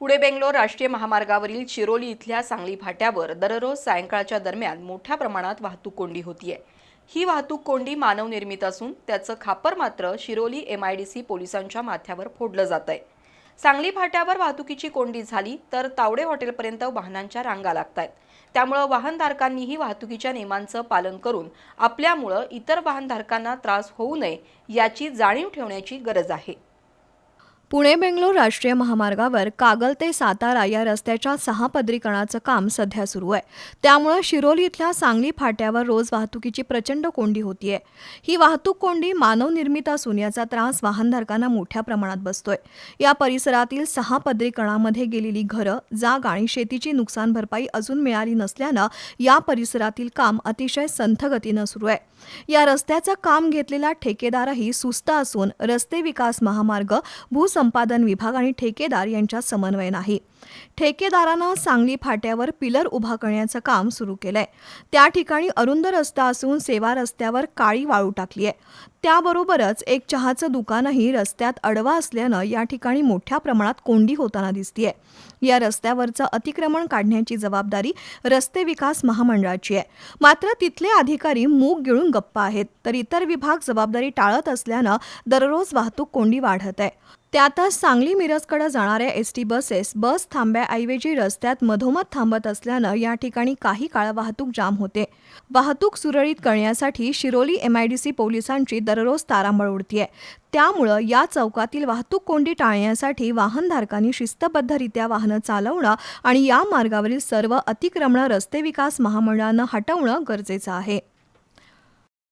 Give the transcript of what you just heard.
पुणे बेंगलोर राष्ट्रीय महामार्गावरील शिरोली इथल्या सांगली फाट्यावर दररोज सायंकाळच्या दरम्यान मोठ्या प्रमाणात वाहतूक कोंडी होतीये. ही वाहतूक कोंडी मानवनिर्मित असून त्याचं खापर मात्र Shiroli M I D C पोलिसांच्या माथ्यावर फोडलं जात आहे सांगली फाट्यावर वाहतुकीची कोंडी झाली तर तावडे हॉटेलपर्यंत वाहनांच्या रांगा लागत आहेत त्यामुळं वाहनधारकांनीही वाहतुकीच्या नियमांचं पालन करून आपल्यामुळं इतर वाहनधारकांना त्रास होऊ नये याची जाणीव ठेवण्याची गरज आहे. पुणे बेंगलोर राष्ट्रीय महामार्गावर कागल ते सातारा या रस्त्याच्या सहा पदरीकरणाचं काम सध्या सुरू आहे. त्यामुळे शिरोली इथल्या सांगली फाट्यावर रोज वाहतुकीची प्रचंड कोंडी होतीये. ही वाहतूक कोंडी मानवनिर्मित असून याचा त्रास वाहनधारकांना मोठ्या प्रमाणात बसतोय. या परिसरातील सहा पदरीकरणामध्ये गेलेली घरं जाग आणि शेतीची नुकसान भरपाई अजून मिळाली नसल्यानं या परिसरातील काम अतिशय संथगतीनं सुरू आहे. या रस्त्याचं काम घेतलेला ठेकेदारही सुस्त असून रस्ते विकास महामार्ग संपादन विभाग आणि ठेकेदार यांच्यात समन्वय नाही. ठेकेदारानं सांगली फाट्यावर पिलर उभा करण्याचं काम सुरू केलंय. त्या ठिकाणी अरुंद रस्ता असून सेवा रस्त्यावर काळी वाळू टाकली आहे त्याबरोबरच एक चहाचं दुकानही रस्त्यात अडवा असल्यानं या ठिकाणी मोठ्या प्रमाणात कोंडी होताना दिसतीये. या रस्त्यावरचं अतिक्रमण काढण्याची जबाबदारी रस्ते विकास महामंडळाची आहे. मात्र तिथले अधिकारी मूग गिळून गप्पा आहेत तर इतर विभाग जबाबदारी टाळत असल्यानं दररोज वाहतूक कोंडी वाढत आहे त्यातच सांगली मिरजकडे जाणाऱ्या एस टी बसेस बस थांब्याऐवजी रस्त्यात मधोमध थांबत असल्यानं या ठिकाणी काही काळ वाहतूक जाम होते. वाहतूक सुरळीत करण्यासाठी शिरोली एमआयडीसी पोलिसांची दररोज तारांबळ उडतीये. त्यामुळं या चौकातील वाहतूक कोंडी टाळण्यासाठी वाहनधारकांनी शिस्तबद्धरित्या वाहनं चालवणं आणि या मार्गावरील सर्व अतिक्रमणं रस्ते विकास महामंडळानं हटवणं गरजेचं आहे.